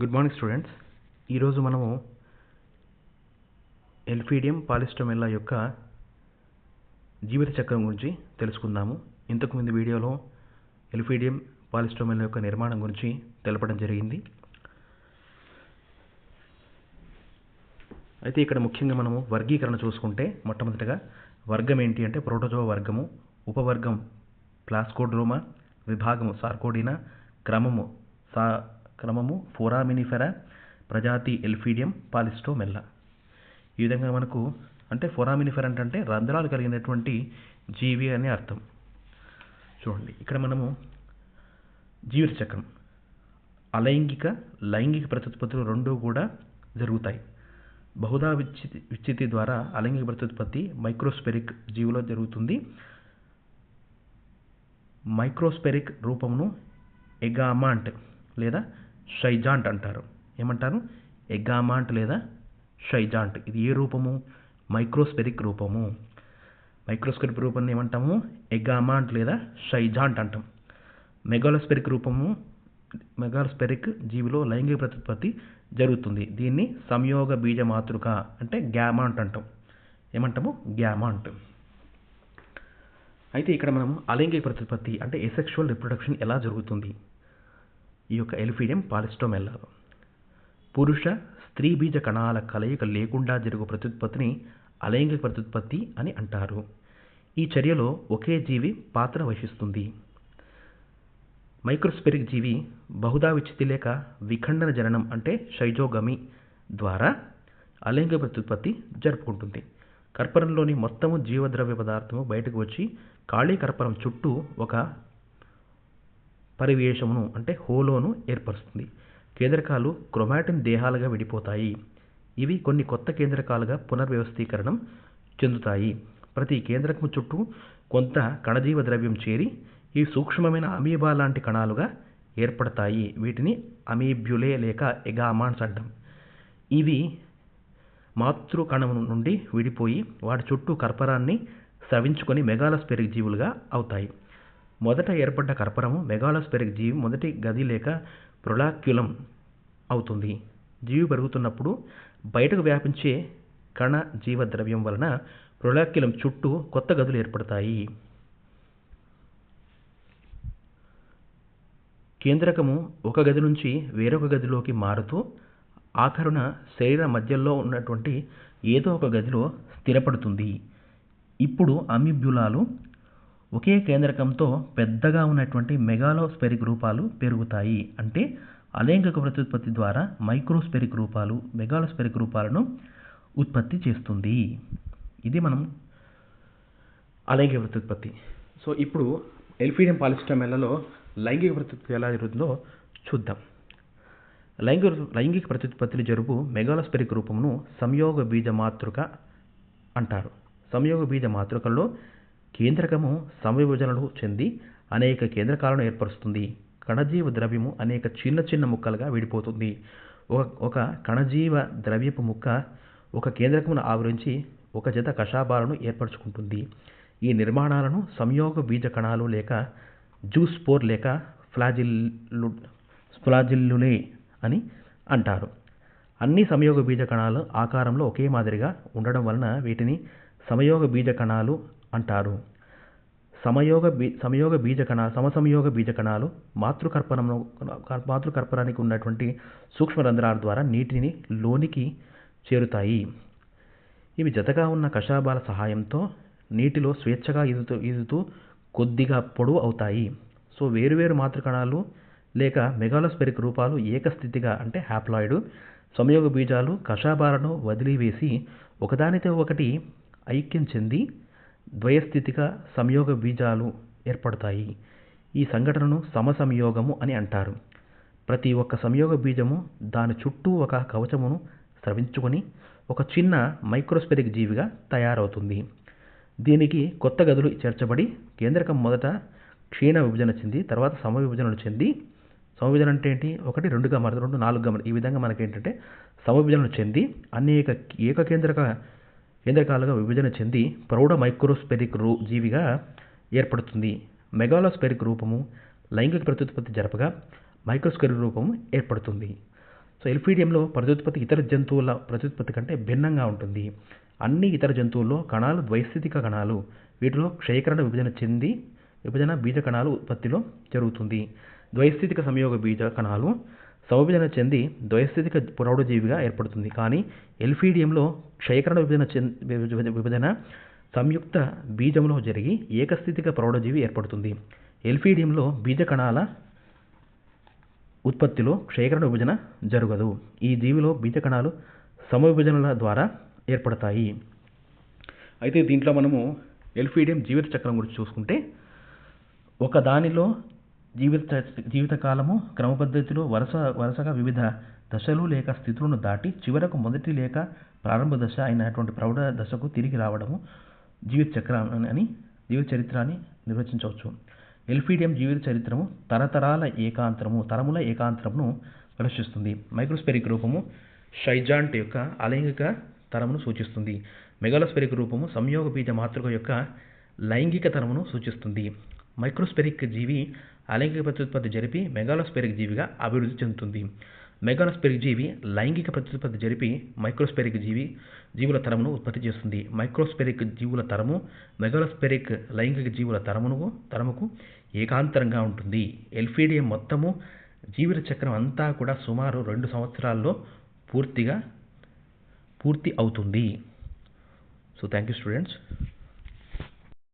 Good morning students ఈరోజు మనము elphidium పాలిస్టమెల్లా యొక్క జీవిత చక్రం గురించి తెలుసుకుందాము. ఇంతకుముందు వీడియోలో ఎల్ఫీడియం పాలిస్టమెల్లా యొక్క నిర్మాణం గురించి తెలపడం జరిగింది. అయితే ఇక్కడ ముఖ్యంగా మనము వర్గీకరణ చూసుకుంటే మొట్టమొదటిగా వర్గం ఏంటి అంటే ప్రోటోజోవ వర్గము ఉపవర్గం ప్లాస్కోడ్రోమా విభాగము సార్కోడినా క్రమము సా క్రమము ఫోరామినిఫెరా ప్రజాతి ఎల్ఫీడియం పాలిస్టోమెల్లా. ఈ విధంగా మనకు అంటే ఫోరామినిఫెరా అంటే రంధ్రాలు కలిగినటువంటి జీవి అని అర్థం. చూడండి ఇక్కడ మనము జీవిత చక్రం అలైంగిక లైంగిక ప్రత్యుత్పత్తులు రెండూ కూడా జరుగుతాయి. బహుదా విచ్చి విచ్చితి ద్వారా అలైంగిక ప్రత్యుత్పత్తి మైక్రోస్పెరిక్ జీవిలో జరుగుతుంది. మైక్రోస్పెరిక్ రూపమును ఎగామాంట్ లేదా షైజాంట్ అంటారు. ఏమంటారు? ఎగ్గామాంట్ లేదా షైజాంట్. ఇది ఏ రూపము? మైక్రోస్పెరిక్ రూపము. మైక్రోస్కోపిక్ రూపాన్ని ఏమంటాము? ఎగామాంట్ లేదా షైజాంట్ అంటాం. మెగాలోస్పెరిక్ రూపము మెగాలోస్పెరిక్ జీవిలో లైంగిక ప్రత్యుత్పత్తి జరుగుతుంది. దీన్ని సంయోగ బీజ మాతృక అంటే గ్యామాంట్ అంటాం. ఏమంటాము? గ్యామాంట్. అయితే ఇక్కడ మనం అలైంగిక ప్రత్యుత్పత్తి అంటే ఎసెక్షువల్ రిప్రొడక్షన్ ఎలా జరుగుతుంది? ఈ యొక్క ఎలిఫీడియం పాలిస్టోమెల్లాలో పురుష స్త్రీ బీజ కణాల కలయిక లేకుండా జరుగు ప్రత్యుత్పత్తిని అలైంగిక ప్రత్యుత్పత్తి అని అంటారు. ఈ చర్యలో ఒకే జీవి పాత్ర వహిస్తుంది. మైక్రోస్పెరిక్ జీవి బహుదా విచ్చితి లేక విఖండన జననం అంటే షైజోగమి ద్వారా అలైంగిక ప్రత్యుత్పత్తి జరుపుకుంటుంది. కర్పరంలోని మొత్తము జీవద్రవ్య పదార్థము బయటకు వచ్చి ఖాళీ కర్పరం చుట్టూ ఒక పరివేషమును అంటే హోలోను ఏర్పరుస్తుంది. కేంద్రకాలు క్రొమాటిన్ దేహాలుగా విడిపోతాయి. ఇవి కొన్ని కొత్త కేంద్రకాలుగా పునర్వ్యవస్థీకరణం చెందుతాయి. ప్రతి కేంద్రకము చుట్టూ కొంత కణజీవ ద్రవ్యం చేరి ఈ సూక్ష్మమైన అమీబా లాంటి కణాలుగా ఏర్పడతాయి. వీటిని అమీబ్యులే లేక ఎగామాన్స్ అంటాం. ఇవి మాతృ కణం నుండి విడిపోయి వాటి చుట్టూ కర్పరాన్ని స్రవించుకొని మెగాలస్పెరిక్ జీవులుగా అవుతాయి. మొదట ఏర్పడ్డ కర్పరము మెగాలోస్పెరిక్ జీవి మొదటి గది లేక ప్రొలాక్యులం అవుతుంది. జీవి పెరుగుతున్నప్పుడు బయటకు వ్యాపించే కణ జీవ ద్రవ్యం వలన ప్రొలాక్యులం చుట్టూ కొత్త గదులు ఏర్పడతాయి. కేంద్రకము ఒక గది నుంచి వేరొక గదిలోకి మారుతూ ఆఖరున శరీర మధ్యలో ఉన్నటువంటి ఏదో ఒక గదిలో స్థిరపడుతుంది. ఇప్పుడు అమిబ్యులాలు ఒకే కేంద్రకంతో పెద్దగా ఉన్నటువంటి మెగాలోస్పెరిక్ రూపాలు పెరుగుతాయి. అంటే అలైంగిక ప్రత్యుత్పత్తి ద్వారా మైక్రోస్పెరిక్ రూపాలు మెగాలోస్పెరిక్ రూపాలను ఉత్పత్తి చేస్తుంది. ఇది మనం అలైంగిక ప్రత్యుత్పత్తి సో ఇప్పుడు ఎల్ఫీడియం పాలిస్టమెల్లలో లైంగిక ప్రత్యుత్పత్తి ఎలా జరుగుతుందో చూద్దాం. లైంగిక లైంగిక ప్రత్యుత్పత్తిని జరుపు మెగాలోస్పెరిక్ రూపమును సంయోగ బీజ మాతృక అంటారు. సంయోగ బీజ మాతృకల్లో కేంద్రకము సంవిభజనలు చెంది అనేక కేంద్రకాలను ఏర్పరుస్తుంది. కణజీవ ద్రవ్యము అనేక చిన్న చిన్న ముక్కలుగా విడిపోతుంది. ఒక ఒక కణజీవ ద్రవ్యపు ముక్క ఒక కేంద్రకమును ఆవరించి ఒక జత కషాపాలను ఏర్పరచుకుంటుంది. ఈ నిర్మాణాలను సంయోగ బీజ కణాలు లేక జూస్పోర్ లేక ఫ్లాజిల్లు ఫ్లాజిల్లులే అని అంటారు. అన్ని సంయోగ బీజ కణాలు ఆకారంలో ఒకే మాదిరిగా ఉండడం వలన వీటిని సమయోగ బీజ కణాలు అంటారు. సమయోగ బీ సమయోగ బీజకణ సమసంయోగ బీజకణాలు మాతృకర్పణానికి ఉన్నటువంటి సూక్ష్మ రంధ్రాల ద్వారా నీటిని లోనికి చేరుతాయి. ఇవి జతగా ఉన్న కషాబాల సహాయంతో నీటిలో స్వేచ్ఛగా ఈదుతూ ఈదుతూ కొద్దిగా పొడవు అవుతాయి. సో వేరువేరు మాతృకణాలు లేక మెగాలోస్పెరిక్ రూపాలు ఏకస్థితిగా అంటే హ్యాప్లాయిడ్ సంయోగ బీజాలు కషాబాలను వదిలివేసి ఒకదానితో ఒకటి ఐక్యం చెంది ద్వయస్థితిగా సంయోగ బీజాలు ఏర్పడతాయి. ఈ సంఘటనను సమసంయోగము అని అంటారు. ప్రతి ఒక్క సంయోగ బీజము దాని చుట్టూ ఒక కవచమును స్రవించుకొని ఒక చిన్న మైక్రోస్పెరిక్ జీవిగా తయారవుతుంది. దీనికి కొత్త గదులు చేర్చబడి కేంద్రకం మొదట క్షీణ విభజన చెంది తర్వాత సమవిభజనలు చెంది సమవిభజన అంటే ఏంటి? ఒకటి రెండుగా మరి రెండు నాలుగుగా మరి ఈ విధంగా మనకి ఏంటంటే సమవిభజనలు చెంది అనేక ఏకకేంద్రక కేంద్రకాలుగా విభజన చెంది ప్రౌఢ మైక్రోస్పెరిక్ రూ జీవిగా ఏర్పడుతుంది. మెగాలోస్పెరిక్ రూపము లైంగిక ప్రత్యుత్పత్తి జరపగా మైక్రోస్పెరిక్ రూపము ఏర్పడుతుంది. సో ఎల్ఫీడియంలో ప్రత్యుత్పత్తి ఇతర జంతువుల ప్రత్యుత్పత్తి కంటే భిన్నంగా ఉంటుంది. అన్ని ఇతర జంతువుల్లో కణాలు ద్వైస్థితిక కణాలు. వీటిలో క్షయకరణ విభజన చెంది విభజన బీజ కణాలు ఉత్పత్తిలో జరుగుతుంది. ద్వైస్థితిక సంయోగ బీజ కణాలు సమవిభజన చెంది ద్వైస్థితిక ప్రౌఢజీవిగా ఏర్పడుతుంది. కానీ ఎల్ఫీడియంలో క్షయకరణ విభజన చెంది విభజన- విభజన సంయుక్త బీజంలో జరిగి ఏకస్థితిక ప్రౌఢజీవి ఏర్పడుతుంది. ఎల్ఫీడియంలో బీజ కణాల ఉత్పత్తిలో క్షయకరణ విభజన జరగదు. ఈ జీవిలో బీజ కణాలు సమవిభజనల ద్వారా ఏర్పడతాయి. అయితే దీంట్లో మనము ఎల్ఫీడియం జీవిత చక్రం గురించి చూసుకుంటే ఒక దానిలో జీవిత జీవితకాలము క్రమపద్ధతిలో వరుస వరుసగా వివిధ దశలు లేక స్థితులను దాటి చివరకు మొదటి లేక ప్రారంభ దశ అయినటువంటి ప్రౌఢ దశకు తిరిగి రావడము జీవిత చక్రం అని- జీవిత చరిత్రాన్ని నిర్వచించవచ్చు. ఎల్ఫీడియం జీవిత చరిత్రము తరతరాల ఏకాంతరము తరముల ఏకాంతరమును ప్రదర్శిస్తుంది. మైక్రోస్పెరిక్ రూపము షైజాంట్ యొక్క అలైంగిక తరమును సూచిస్తుంది. మెగాలోస్పెరిక్ రూపము సంయోగ బీజ మాతృక యొక్క లైంగిక తరమును సూచిస్తుంది. మైక్రోస్పెరిక్ జీవి అలైంగిక ప్రత్యుత్పత్తి జరిపి మెగాలోస్పెరిక్ జీవిగా అభివృద్ధి చెందుతుంది. మెగాలోస్పెరిక్ జీవి లైంగిక ప్రత్యుత్పత్తి జరిపి మైక్రోస్పెరిక్ జీవి జీవుల తరమును ఉత్పత్తి చేస్తుంది. మైక్రోస్పెరిక్ జీవుల తరము మెగాలోస్పెరిక్ లైంగిక జీవుల తరమును తరముకు ఏకాంతరంగా ఉంటుంది. ఎల్ఫీడియం మొత్తము జీవిత చక్రం అంతా కూడా సుమారు రెండు సంవత్సరాల్లో పూర్తిగా పూర్తి అవుతుంది. So thank you students